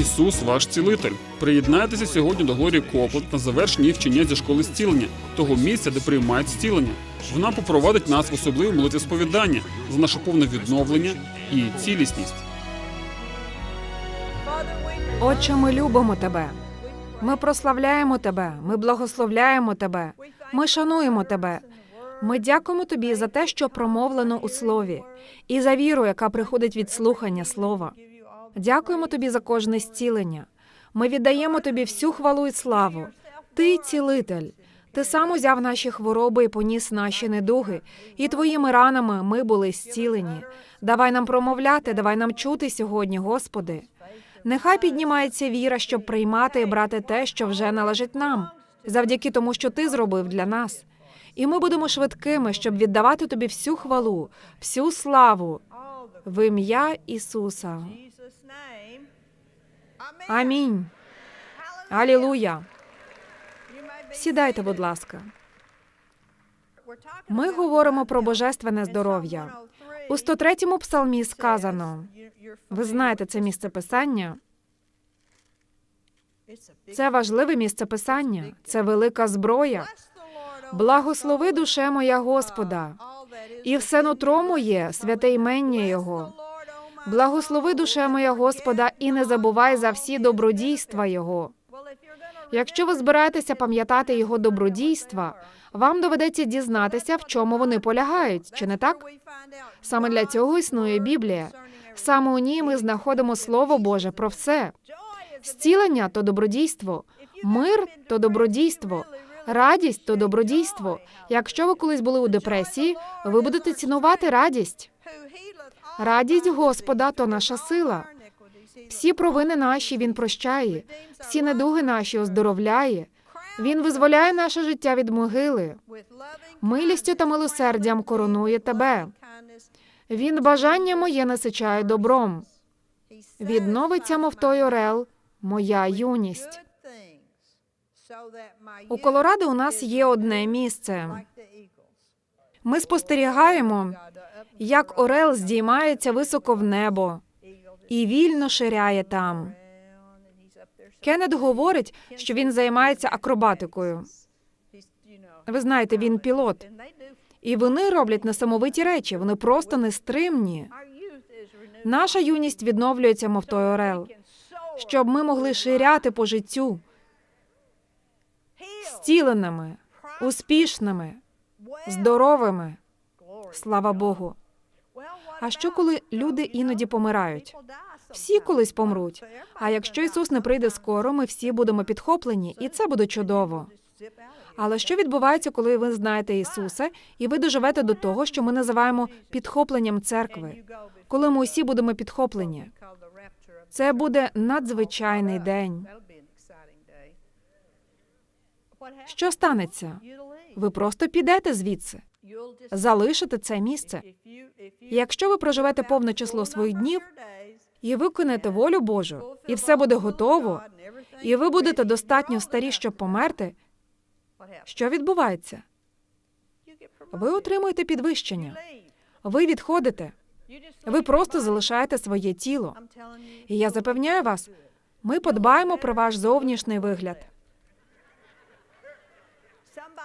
Ісус ваш цілитель. Приєднайтеся сьогодні до Глорії Копленд на завершення її вчення зі школи зцілення, того місця, де приймають зцілення. Вона попровадить нас в особливі молитві сповідання за наше повне відновлення і цілісність. Отче, ми любимо тебе. Ми прославляємо тебе, ми благословляємо тебе, ми шануємо тебе. Ми дякуємо тобі за те, що промовлено у слові, і за віру, яка приходить від слухання слова. Дякуємо тобі за кожне зцілення. Ми віддаємо тобі всю хвалу і славу. Ти цілитель. Ти сам узяв наші хвороби і поніс наші недуги, і твоїми ранами ми були зцілені. Давай нам промовляти, давай нам чути сьогодні, Господи. Нехай піднімається віра, щоб приймати і брати те, що вже належить нам, завдяки тому, що ти зробив для нас. І ми будемо швидкими, щоб віддавати тобі всю хвалу, всю славу в ім'я Ісуса. Амінь. Алілуя. Сідайте, будь ласка. Ми говоримо про божественне здоров'я. У 103-му псалмі сказано: ви знаєте це місце писання. Це важливе місце писання, це велика зброя. Благослови душе моя Господа, і все нутро моє, святе ймення Його. Благослови душе моя Господа, і не забувай за всі добродійства Його. Якщо ви збираєтеся пам'ятати його добродійства, вам доведеться дізнатися, в чому вони полягають, чи не так? Саме для цього існує Біблія. Саме у ній ми знаходимо Слово Боже про все. Зцілення то добродійство, мир то добродійство, радість то добродійство. Якщо ви колись були у депресії, ви будете цінувати радість. Радість Господа то наша сила. Всі провини наші він прощає, всі недуги наші оздоровляє. Він визволяє наше життя від могили. Милістю та милосердям коронує тебе. Він бажання моє насичає добром. Відновиться, мов той орел, моя юність. У Колорадо у нас є одне місце. Ми спостерігаємо, як орел здіймається високо в небо і вільно ширяє там. Кеннет говорить, що він займається акробатикою. Ви знаєте, він пілот. І вони роблять несамовиті речі, вони просто нестримні. Наша юність відновлюється, мов той орел, щоб ми могли ширяти по життю зціленими, успішними, здоровими. Слава Богу. А що коли люди іноді помирають? Всі колись помруть. А якщо Ісус не прийде скоро, ми всі будемо підхоплені, і це буде чудово. Але що відбувається, коли ви знаєте Ісуса, і ви доживете до того, що ми називаємо підхопленням церкви, коли ми усі будемо підхоплені? Це буде надзвичайний день. Що станеться? Ви просто підете звідси, залишите це місце. Якщо ви проживете повне число своїх днів і виконаєте волю Божу, і все буде готово, і ви будете достатньо старі, щоб померти. Що відбувається? Ви отримуєте підвищення. Ви відходите. Ви просто залишаєте своє тіло. І я запевняю вас, ми подбаємо про ваш зовнішній вигляд.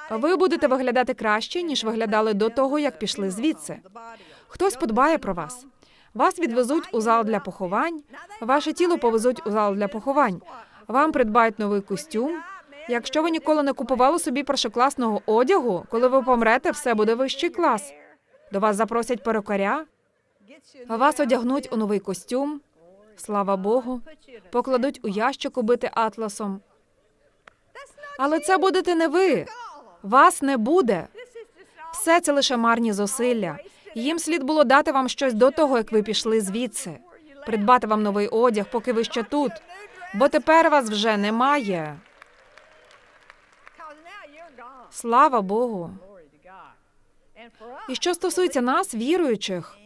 Ви будете виглядати краще, ніж виглядали до того, як пішли звідси. Хтось подбає про вас. Вас відвезуть у зал для поховань, ваше тіло повезуть у зал для поховань. Вам придбають новий костюм. Якщо ви ніколи не купували собі першокласного одягу, коли ви помрете, все буде вищий клас. До вас запросять перукаря, вас одягнуть у новий костюм. Слава Богу, покладуть у ящик, убити атласом. Але це будете не ви. Вас не буде. Все це лише марні зусилля. Їм слід було дати вам щось до того, як ви пішли звідси, придбати вам новий одяг, поки ви ще тут, бо тепер вас вже немає. Слава Богу. І що стосується нас, віруючих,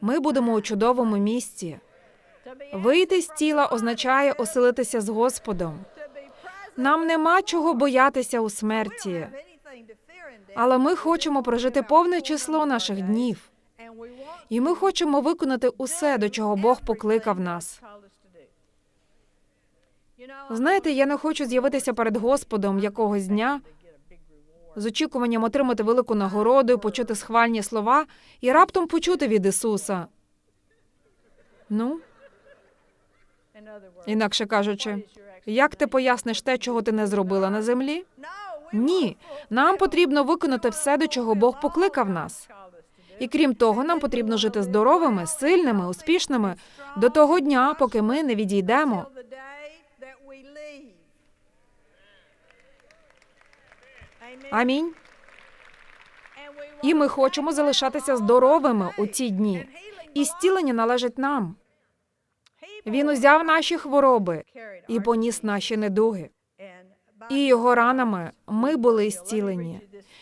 ми будемо у чудовому місці. Вийти з тіла означає оселитися з Господом. Нам нема чого боятися у смерті, але ми хочемо прожити повне число наших днів. І ми хочемо виконати усе, до чого Бог покликав нас. Знаєте, я не хочу з'явитися перед Господом якогось дня з очікуванням отримати велику нагороду, почути схвальні слова і раптом почути від Ісуса. Ну, інакше кажучи, як ти поясниш те, чого ти не зробила на землі? Ні, нам потрібно виконати все, до чого Бог покликав нас. І крім того, нам потрібно жити здоровими, сильними, успішними до того дня, поки ми не відійдемо. Амінь. І ми хочемо залишатися здоровими у ці дні. І зцілення належить нам. Він узяв наші хвороби і поніс наші недуги. І його ранами ми були зцілені.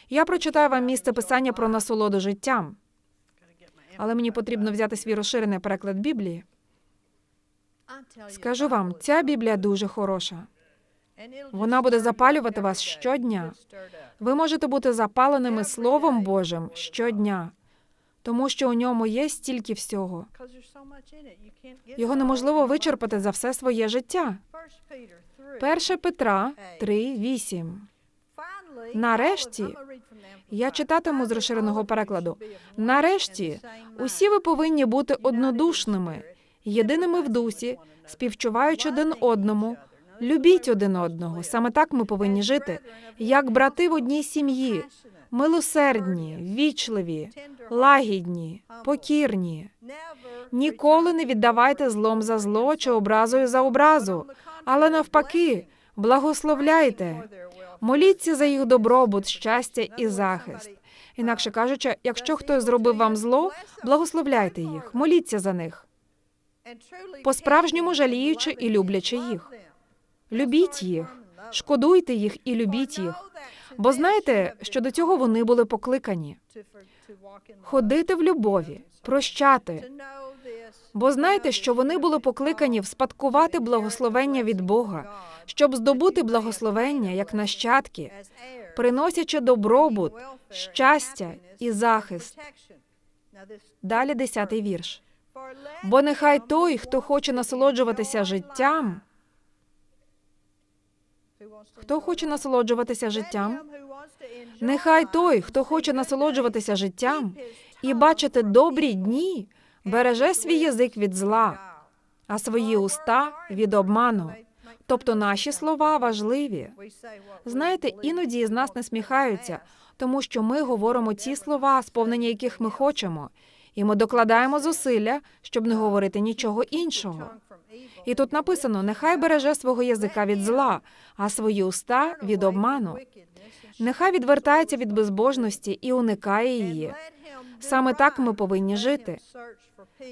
Я прочитаю вам місце писання про насолоду життям. Але мені потрібно взяти свій розширений переклад Біблії. Скажу вам, ця Біблія дуже хороша. Вона буде запалювати вас щодня. Ви можете бути запаленими Словом Божим щодня, тому що у ньому є стільки всього. Його неможливо вичерпати за все своє життя. 1 Петра 3.8. Нарешті, я читатиму з розширеного перекладу. Нарешті, Усі ви повинні бути однодушними, єдиними в дусі, співчуваючи один одному. Любіть один одного. Саме так ми повинні жити, як брати в одній сім'ї, милосердні, вічливі, лагідні, покірні. Ніколи не віддавайте злом за зло чи образою за образу, але навпаки, благословляйте. Моліться за їх добробут, щастя і захист. Інакше кажучи, якщо хтось зробив вам зло, благословляйте їх, моліться за них, по-справжньому жаліючи і люблячи їх. любіть їх, шкодуйте їх і любіть їх. Бо знаєте, що до цього вони були покликані ходити в любові, прощати. Бо знаєте, що вони були покликані вспадкувати благословення від Бога, щоб здобути благословення як нащадки, приносячи добробут, щастя і захист. Далі десятий вірш. Бо нехай той, хто хоче насолоджуватися життям, хто хоче насолоджуватися життям, нехай той, хто хоче насолоджуватися життям і бачити добрі дні, береже свій язик від зла, а свої уста від обману. Тобто наші слова важливі. Знаєте, іноді з нас насміхаються, тому що ми говоримо ті слова, сповнення яких ми хочемо, і ми докладаємо зусилля, щоб не говорити нічого іншого. І тут написано: нехай береже свого язика від зла, а свої уста від обману. Нехай відвертається від безбожності і уникає її. Саме так ми повинні жити.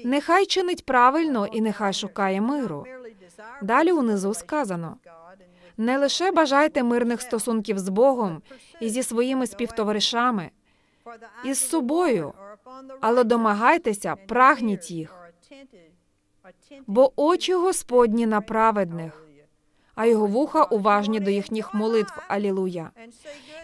Нехай чинить правильно і нехай шукає миру. Далі унизу сказано: не лише бажайте мирних стосунків з Богом і зі своїми співтоваришами, із собою, але домагайтеся, прагніть їх, бо очі Господні на праведних, а його вуха уважні до їхніх молитв. Алілуя.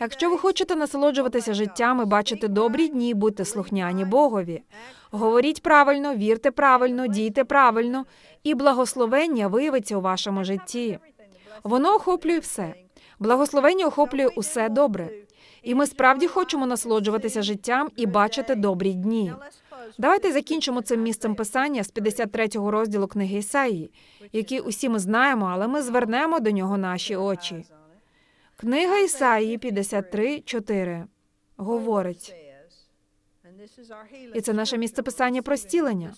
Якщо ви хочете насолоджуватися життям і бачити добрі дні, будьте слухняні Богові. Говоріть правильно, вірте правильно, дійте правильно, і благословення виявиться у вашому житті. Воно охоплює все. Благословення охоплює усе добре. І ми справді хочемо насолоджуватися життям і бачити добрі дні. Давайте закінчимо цим місцем писання з 53-го розділу книги Ісаїї, який усі ми знаємо, але ми звернемо до нього наші очі. Книга Ісаїї 53.4 говорить, і це наше місце писання про зцілення.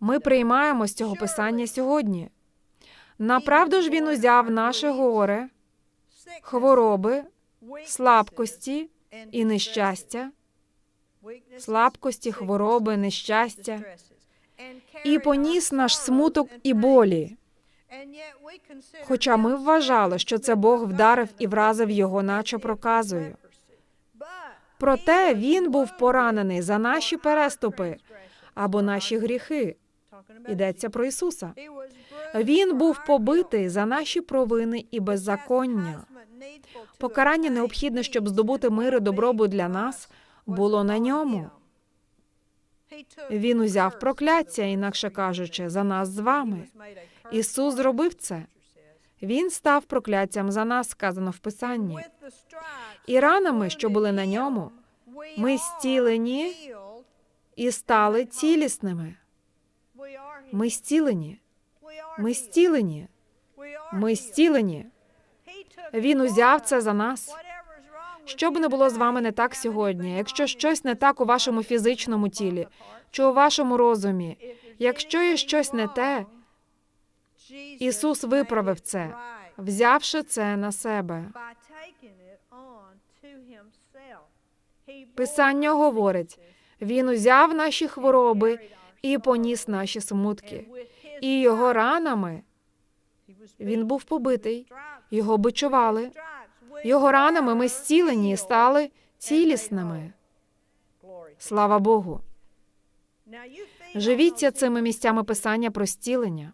Ми приймаємо з цього писання сьогодні. Направду ж він узяв наше горе, хвороби, слабкості і нещастя, слабкості, хвороби, нещастя, і поніс наш смуток і болі. Хоча ми вважали, що це Бог вдарив і вразив його, наче проказою. Проте він був поранений за наші переступи або наші гріхи. Йдеться про Ісуса. Він був побитий за наші провини і беззаконня. Покарання необхідне, щоб здобути мир і добробут для нас, було на ньому. Він узяв прокляття, інакше кажучи, за нас з вами. Ісус зробив це. Він став прокляттям за нас, сказано в Писанні. І ранами, що були на ньому, ми зцілені і стали цілісними. Ми зцілені. Ми зцілені. Ми зцілені. Він узяв це за нас. Що б не було з вами не так сьогодні, якщо щось не так у вашому фізичному тілі чи у вашому розумі, якщо є щось не те, Ісус виправив це, взявши це на себе. Писання говорить: Він узяв наші хвороби і поніс наші смутки. І його ранами він був побитий, його бичували. Його ранами ми зцілені і стали цілісними. Слава Богу. Живіться цими місцями писання про зцілення.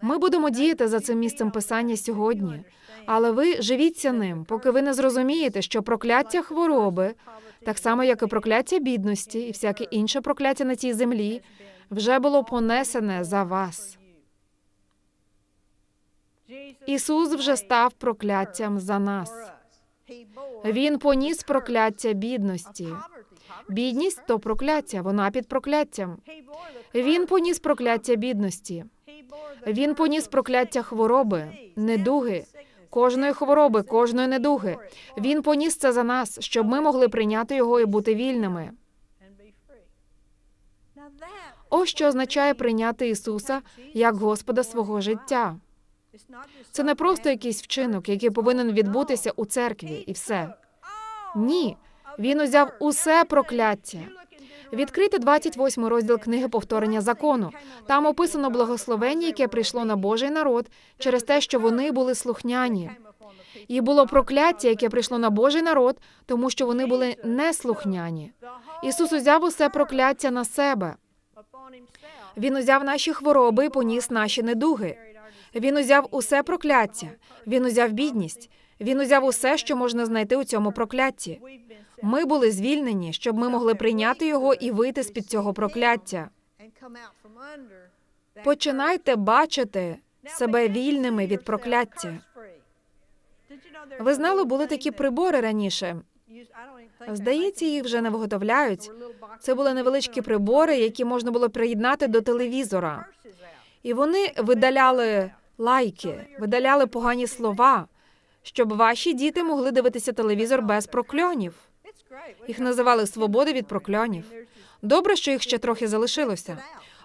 Ми будемо діяти за цим місцем писання сьогодні, але ви живіться ним, поки ви не зрозумієте, що прокляття хвороби, так само як і прокляття бідності, і всяке інше прокляття на цій землі, вже було понесене за вас. Ісус вже став прокляттям за нас. Він поніс прокляття бідності. Бідність то прокляття, вона під прокляттям. Він поніс прокляття бідності. Він поніс прокляття хвороби, недуги, кожної хвороби, кожної недуги. Він поніс це за нас, щоб ми могли прийняти його і бути вільними. Ось що означає прийняти Ісуса як Господа свого життя. Це не просто якийсь вчинок, який повинен відбутися у церкві, і все. Ні, він узяв усе прокляття. Відкрити 28 розділ книги повторення закону. Там описано благословення, яке прийшло на Божий народ через те, що вони були слухняні. І було прокляття, яке прийшло на Божий народ, тому що вони були неслухняні. Ісус узяв усе прокляття на себе. Він узяв наші хвороби і поніс наші недуги. Він узяв усе прокляття. Він узяв бідність. Він узяв усе, що можна знайти у цьому прокляття. Ми були звільнені, щоб ми могли прийняти його і вийти з під цього прокляття. Починайте бачити себе вільними від прокляття. Ви знали, були такі прибори раніше. Здається, їх вже не виготовляють. Це були невеличкі прибори, які можна було приєднати до телевізора. І вони видаляли лайки, видаляли погані слова, щоб ваші діти могли дивитися телевізор без прокльонів. Їх називали свободи від прокльонів. Добре, що їх ще трохи залишилося.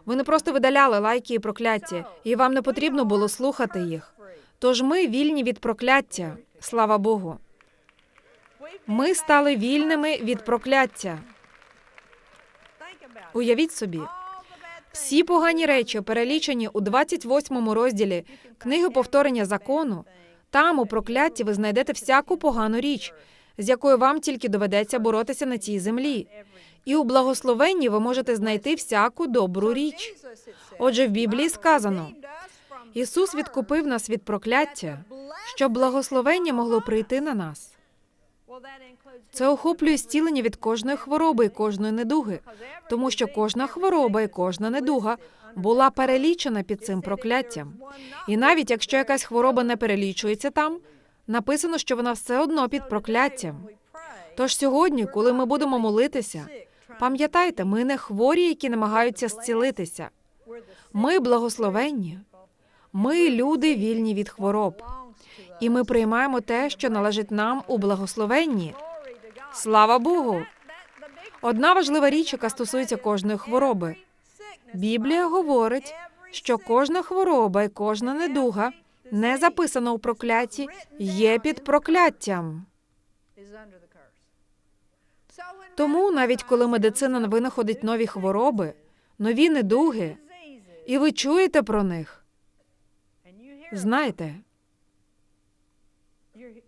Вони просто видаляли лайки і прокляття, і вам не потрібно було слухати їх. Тож ми вільні від прокляття. Слава Богу. Ми стали вільними від прокляття. Уявіть собі, всі погані речі, перелічені у 28 розділі книги повторення закону. Там у прокляті ви знайдете всяку погану річ, з якою вам тільки доведеться боротися на цій землі. І у благословенні ви можете знайти всяку добру річ. Отже, в Біблії сказано: Ісус відкупив нас від прокляття, щоб благословення могло прийти на нас. Це охоплює зцілення від кожної хвороби і кожної недуги, тому що кожна хвороба і кожна недуга була перелічена під цим прокляттям. І навіть якщо якась хвороба не перелічується там, написано, що вона все одно під прокляттям. Тож сьогодні, коли ми будемо молитися, пам'ятайте, ми не хворі, які намагаються зцілитися. Ми благословенні, ми люди вільні від хвороб, і ми приймаємо те, що належить нам у благословенні. Слава Богу! Одна важлива річ, яка стосується кожної хвороби. Біблія говорить, що кожна хвороба і кожна недуга, не записана у прокляті, є під прокляттям. Тому навіть коли медицина винаходить нові хвороби, нові недуги, і ви чуєте про них, знайте,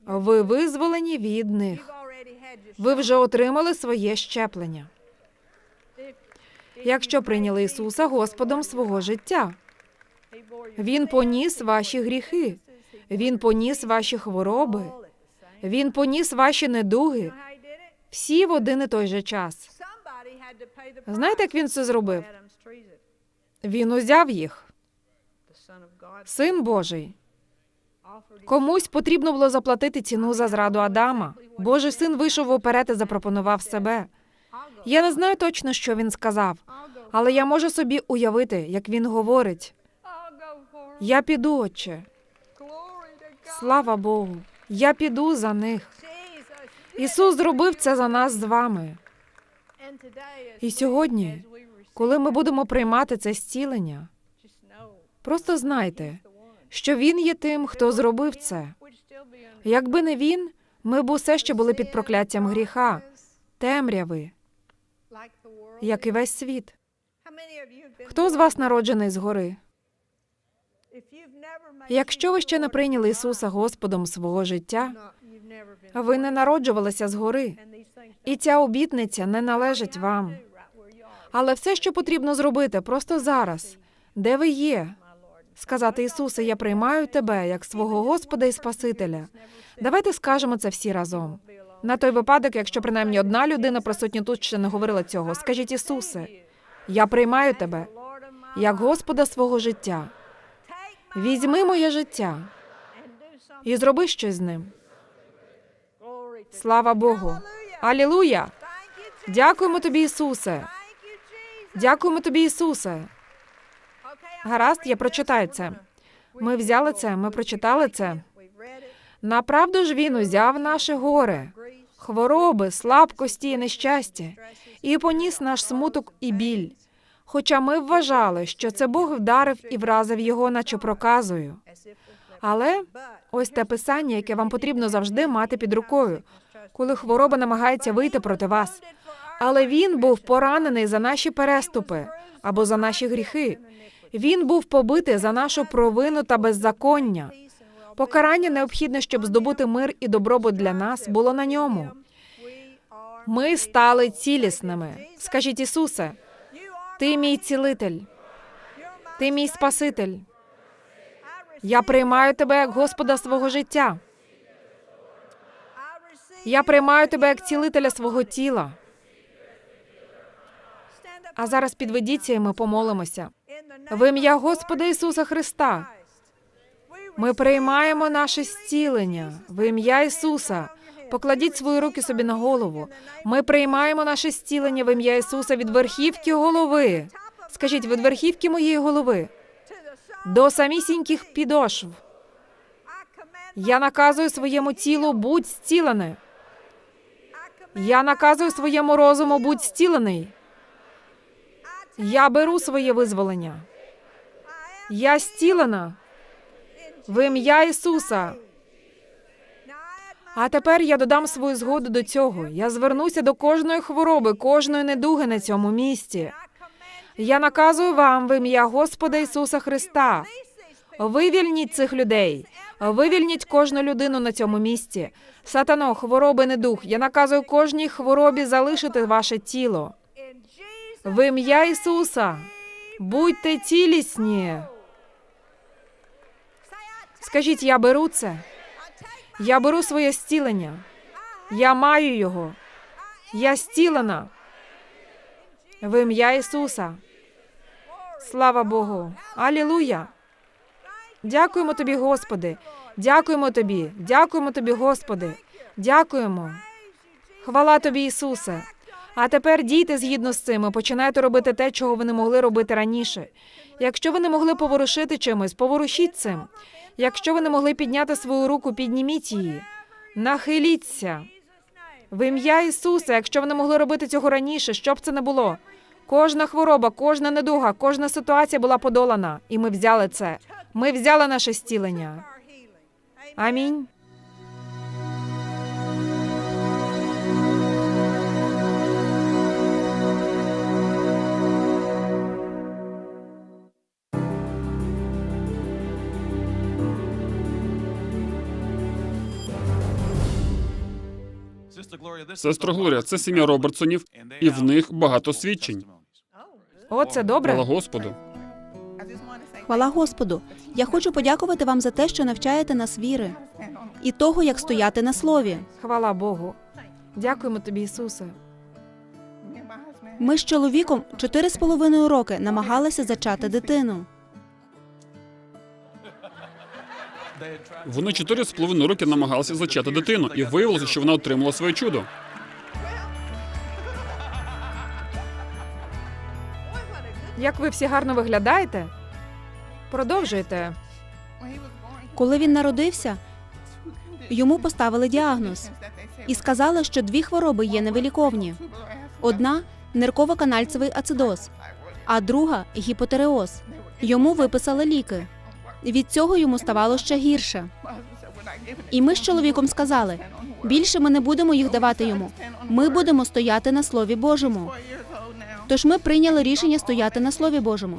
ви визволені від них. Ви вже отримали своє щеплення. Якщо прийняли Ісуса Господом свого життя, Він поніс ваші гріхи, Він поніс ваші хвороби, Він поніс ваші недуги, всі в один і той же час. Знаєте, як він це зробив? Він узяв їх, Син Божий, Комусь потрібно було заплатити ціну за зраду Адама. Божий син вийшов уперед і запропонував себе. Я не знаю точно, що він сказав, але я можу собі уявити, як він говорить: Я піду, отче. Слава Богу, я піду за них. Ісус зробив це за нас з вами. І сьогодні, коли ми будемо приймати це зцілення, просто знайте, що Він є тим, хто зробив це. Якби не він, ми б усе ще були під прокляттям гріха, темряви, як і весь світ. Хто з вас народжений згори? Якщо ви ще не прийняли Ісуса Господом свого життя, ви не народжувалися згори, і ця обітниця не належить вам. Але все, що потрібно зробити, просто зараз, де ви є, сказати Ісусе, я приймаю тебе як свого Господа і Спасителя. Давайте скажемо це всі разом. На той випадок, якщо принаймні одна людина присутня тут ще не говорила цього, скажіть Ісусе, я приймаю тебе як Господа свого життя. Візьми моє життя і зроби щось з ним. Слава Богу. Алілуя! Дякуємо тобі, Ісусе. Дякуємо тобі, Ісусе. Гаразд, я прочитаю це. Ми взяли це, ми прочитали це. Направду ж він узяв наше горе, хвороби, слабкості і нещастя, і поніс наш смуток і біль. Хоча ми вважали, що це Бог вдарив і вразив його, наче проказою. Але ось те писання, яке вам потрібно завжди мати під рукою, коли хвороба намагається вийти проти вас. Але він був поранений за наші переступи або за наші гріхи. Він був побитий за нашу провину та беззаконня. Покарання необхідне, щоб здобути мир і добробут для нас, було на ньому. Ми стали цілісними. Скажіть Ісусе, ти мій цілитель, ти мій Спаситель. Я приймаю тебе як Господа свого життя. Я приймаю тебе як цілителя свого тіла. А зараз підведіться і ми помолимося. В ім'я Господа Ісуса Христа. Ми приймаємо наше зцілення в ім'я Ісуса. Покладіть свої руки собі на голову. Ми приймаємо наше зцілення в ім'я Ісуса від верхівки голови. Скажіть, від верхівки моєї голови до самісіньких підошв. Я наказую своєму тілу будь зцілене. Я наказую своєму розуму будь зцілений. Я беру своє визволення. Я зцілена в ім'я Ісуса. А тепер я додам свою згоду до цього. Я звернуся до кожної хвороби, кожної недуги на цьому місці. Я наказую вам в ім'я Господа Ісуса Христа. Вивільніть цих людей. Вивільніть кожну людину на цьому місці. Сатано, хвороби, недух. Я наказую кожній хворобі залишити ваше тіло. В ім'я Ісуса. Будьте цілісні. Скажіть, я беру це. Я беру своє зцілення. Я маю його. Я зцілена. В ім'я Ісуса. Слава Богу. Алілуя. Дякуємо тобі, Господи. Дякуємо тобі. Дякуємо тобі, Господи. Дякуємо. Хвала тобі, Ісусе. А тепер дійте згідно з цим і починайте робити те, чого ви не могли робити раніше. Якщо ви не могли поворушити чимось, поворушіть цим. Якщо ви не могли підняти свою руку, підніміть її. Нахиліться. В ім'я Ісуса, якщо ви не могли робити цього раніше, що б це не було. Кожна хвороба, кожна недуга, кожна ситуація була подолана, і ми взяли це. Ми взяли наше зцілення. Амінь. Сестра Глорія, це сім'я Робертсонів, і в них багато свідчень. О, це добре. Хвала Господу. Хвала Господу. Я хочу подякувати вам за те, що навчаєте нас віри і того, як стояти на слові. Хвала Богу. Дякуємо тобі, Ісусе. Ми з чоловіком чотири з половиною роки намагалися зачати дитину. Вони чотири з половиною роки намагалися зачати дитину, і виявилося, що вона отримала своє чудо. Як ви всі гарно виглядаєте? Продовжуйте. Коли він народився, йому поставили діагноз і сказали, що дві хвороби є невиліковні: одна нирково-канальцевий ацидоз, а друга гіпотереоз. Йому виписали ліки. Від цього йому ставало ще гірше. І ми з чоловіком сказали: більше ми не будемо їх давати йому. Ми будемо стояти на Слові Божому. Тож ми прийняли рішення стояти на Слові Божому.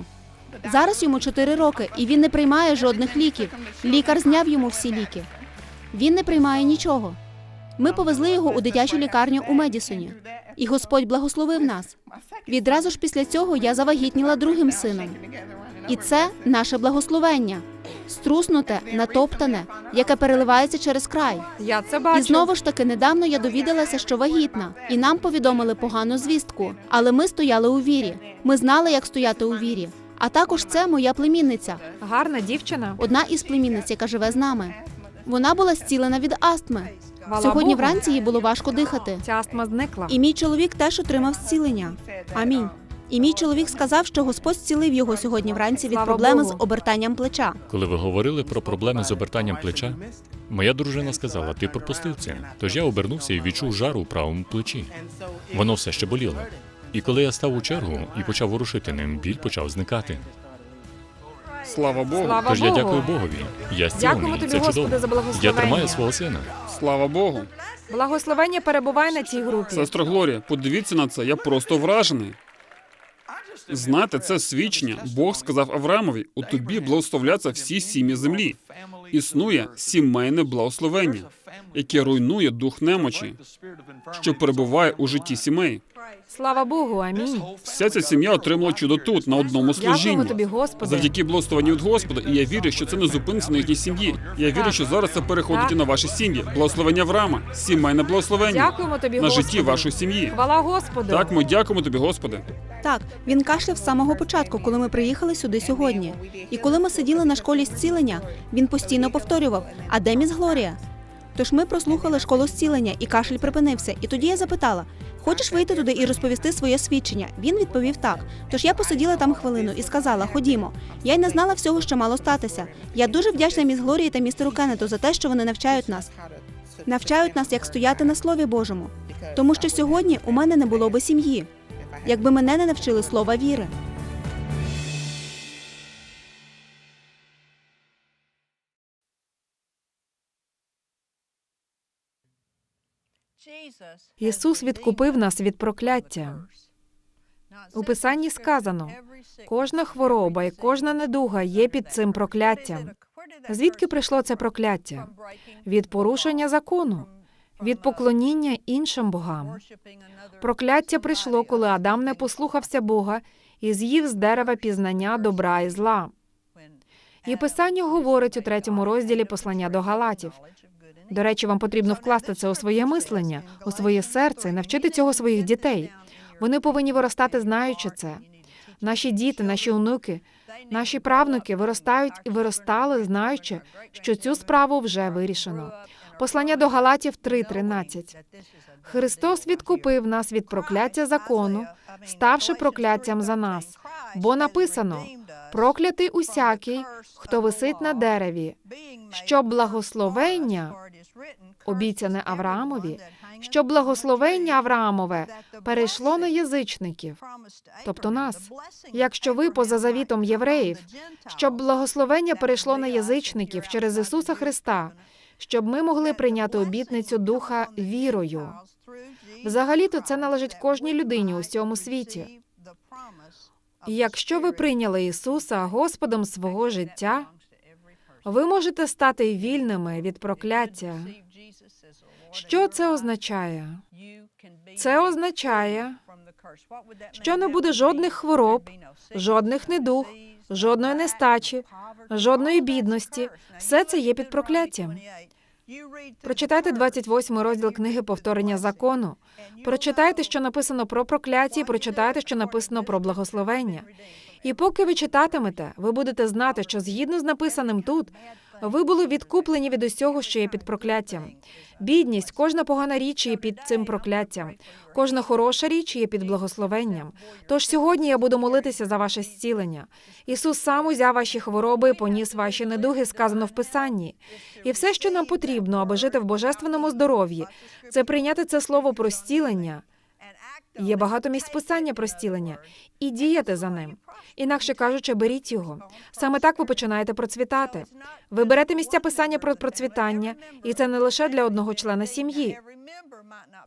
Зараз йому 4 роки, і він не приймає жодних ліків. Лікар зняв йому всі ліки. Він не приймає нічого. Ми повезли його у дитячу лікарню у Медісоні, і Господь благословив нас. Відразу ж після цього я завагітніла другим сином. І це наше благословення. Струснуте, натоптане, яке переливається через край. Я це бачу. І знову ж таки, недавно я довідалася, що вагітна, і нам повідомили погану звістку. Але ми стояли у вірі. Ми знали, як стояти у вірі. А також це моя племінниця, Гарна дівчина. одна із племінниць, яка живе з нами. Вона була зцілена від астми. Сьогодні Богу. вранці їй було важко дихати. Ця астма зникла. І мій чоловік теж отримав зцілення. Амінь. І мій чоловік сказав, що Господь зцілив його сьогодні вранці від проблеми з обертанням плеча. Коли ви говорили про проблеми з обертанням плеча, моя дружина сказала, ти пропустив це. Тож я обернувся і відчув жару у правому плечі. Воно все ще боліло. І коли я став у чергу і почав ворушити ним, біль почав зникати. Слава Богу. Слава Тож я Богу. дякую Богові. Я зцілений. тобі, Це Господи, чудово. за Я благословення. тримаю свого сина. Слава Богу. Благословення перебуває на цій групі. Сестро Глорія, подивіться на це, я просто вражений. Знаєте, це свідчення. Бог сказав Авраамові: у тобі благословляться всі сім'ї землі. Існує сімейне благословення, яке руйнує дух немочі, що перебуває у житті сімей. Слава Богу, амінь. Вся ця сім'я отримала чудо тут, на одному служінні. тобі, Господи. Завдяки благословенню від Господа, і я вірю, що це не зупиниться на їхній сім'ї. Я вірю, що зараз це переходить і на ваші сім'ї. Благословення Авраама, сімейне благословення Дякуємо тобі, на Господи. житті вашої сім'ї. Хвала Господу. Так, ми дякуємо тобі, Господи. Так, він кашляв з самого початку, коли ми приїхали сюди сьогодні. І коли ми сиділи на школі зцілення, він постійно повторював: А де міс Глорія? Тож ми прослухали школу зцілення, і кашель припинився. І тоді я запитала: Хочеш вийти туди і розповісти своє свідчення? Він відповів так. Тож я посиділа там хвилину і сказала: Ходімо. Я й не знала всього, що мало статися. Я дуже вдячна міс Глорії та містеру Кеннету за те, що вони навчають нас. Навчають нас, як стояти на слові Божому. Тому що сьогодні у мене не було би сім'ї, якби мене не навчили слова віри. Ісус відкупив нас від прокляття. У Писанні сказано, кожна хвороба і кожна недуга є під цим прокляттям. Звідки прийшло це прокляття? Від порушення закону, від поклоніння іншим богам. Прокляття прийшло, коли Адам не послухався Бога і з'їв з дерева пізнання добра і зла. І Писання говорить у третьому розділі послання до Галатів. До речі, вам потрібно вкласти це у своє мислення, у своє серце і навчити цього своїх дітей. Вони повинні виростати, знаючи це. Наші діти, наші онуки, наші правнуки виростають і виростали, знаючи, що цю справу вже вирішено. Послання до Галатів 3.13. Христос відкупив нас від прокляття закону, ставши прокляттям за нас. Бо написано: проклятий усякий, хто висить на дереві, щоб благословення, обіцяне Авраамові, щоб благословення Авраамове перейшло на язичників, тобто нас. Якщо ви поза завітом євреїв, щоб благословення перейшло на язичників через Ісуса Христа, щоб ми могли прийняти обітницю Духа вірою. Взагалі-то це належить кожній людині у всьому світі. І якщо ви прийняли Ісуса Господом свого життя, ви можете стати вільними від прокляття. Що це означає? Це означає, що не буде жодних хвороб, жодних недуг, жодної нестачі, жодної бідності. Все це є під прокляттям. Прочитайте 28 розділ книги повторення закону. Прочитайте, що написано про прокляття, і прочитайте, що написано про благословення. І поки ви читатимете, ви будете знати, що згідно з написаним тут, Ви були відкуплені від усього, що є під прокляттям. Бідність, кожна погана річ є під цим прокляттям. Кожна хороша річ є під благословенням. Тож сьогодні я буду молитися за ваше зцілення. Ісус сам узяв ваші хвороби і поніс ваші недуги, сказано в Писанні. І все, що нам потрібно, аби жити в божественному здоров'ї, це прийняти це слово про зцілення. Є багато місць писання про зцілення і діяти за ним. Інакше кажучи, беріть його. Саме так ви починаєте процвітати. Ви берете місця писання про процвітання, і це не лише для одного члена сім'ї.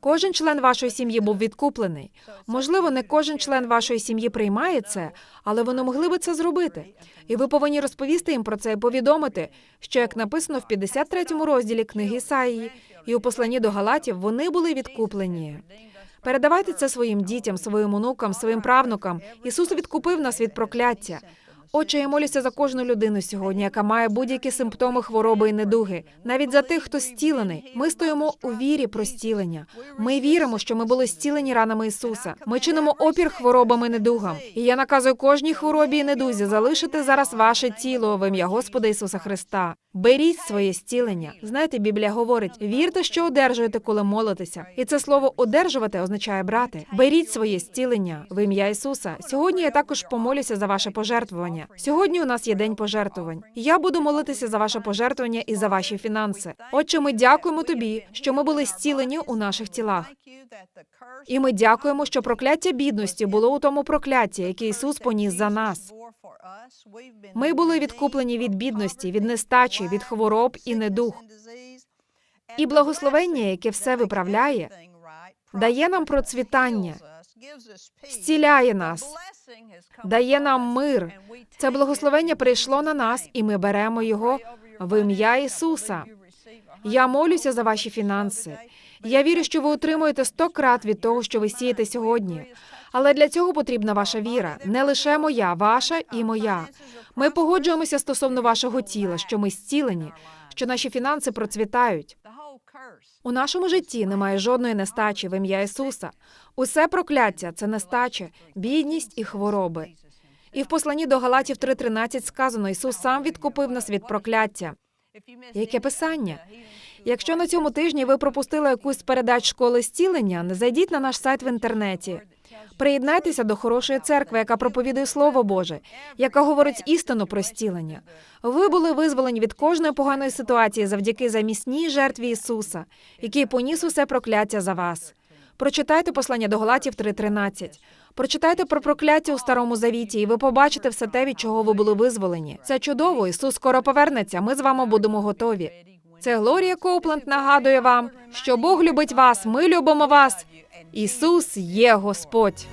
Кожен член вашої сім'ї був відкуплений. Можливо, не кожен член вашої сім'ї приймає це, але вони могли би це зробити. І ви повинні розповісти їм про це і повідомити, що як написано в 53-му розділі книги Ісаїї і у посланні до Галатів, вони були відкуплені. Передавайте це своїм дітям, своїм онукам, своїм правнукам. Ісус відкупив нас від прокляття. Отче, я молюся за кожну людину сьогодні, яка має будь-які симптоми хвороби і недуги, навіть за тих, хто зцілений. Ми стоїмо у вірі про зцілення. Ми віримо, що ми були зцілені ранами Ісуса. Ми чинимо опір хворобам і недугам. І я наказую кожній хворобі і недузі залишити зараз ваше тіло в ім'я Господа Ісуса Христа. Беріть своє зцілення. Знаєте, Біблія говорить: вірте, що одержуєте, коли молитеся. І це слово одержувати означає брати. Беріть своє зцілення в ім'я Ісуса. Сьогодні я також помолюся за ваше пожертвування. Сьогодні у нас є день пожертвувань. Я буду молитися за ваше пожертвування і за ваші фінанси. Отче, ми дякуємо тобі, що ми були зцілені у наших тілах. І ми дякуємо, що прокляття бідності було у тому проклятті, яке Ісус поніс за нас. Ми були відкуплені від бідності, від нестачі, від хвороб і недух. І благословення, яке все виправляє, дає нам процвітання, зціляє нас, дає нам мир. Це благословення прийшло на нас, і ми беремо його в ім'я Ісуса. Я молюся за ваші фінанси. Я вірю, що ви отримуєте сто крат від того, що ви сієте сьогодні. Але для цього потрібна ваша віра, не лише моя, ваша і моя. Ми погоджуємося стосовно вашого тіла, що ми зцілені, що наші фінанси процвітають. У нашому житті немає жодної нестачі в ім'я Ісуса. Усе прокляття це нестача, бідність і хвороби. І в посланні до Галатів 3.13 сказано: Ісус сам відкупив нас від прокляття. Яке писання? Якщо на цьому тижні ви пропустили якусь передач школи зцілення, не зайдіть на наш сайт в інтернеті. Приєднайтеся до хорошої церкви, яка проповідує Слово Боже, яка говорить істину про зцілення. Ви були визволені від кожної поганої ситуації завдяки замісній жертві Ісуса, який поніс усе прокляття за вас. Прочитайте послання до Галатів 3.13. Прочитайте про прокляття у старому завіті, і ви побачите все те, від чого ви були визволені. Це чудово. Ісус скоро повернеться. Ми з вами будемо готові. Це Глорія Коупленд нагадує вам, що Бог любить вас. Ми любимо вас. Ісус є Господь.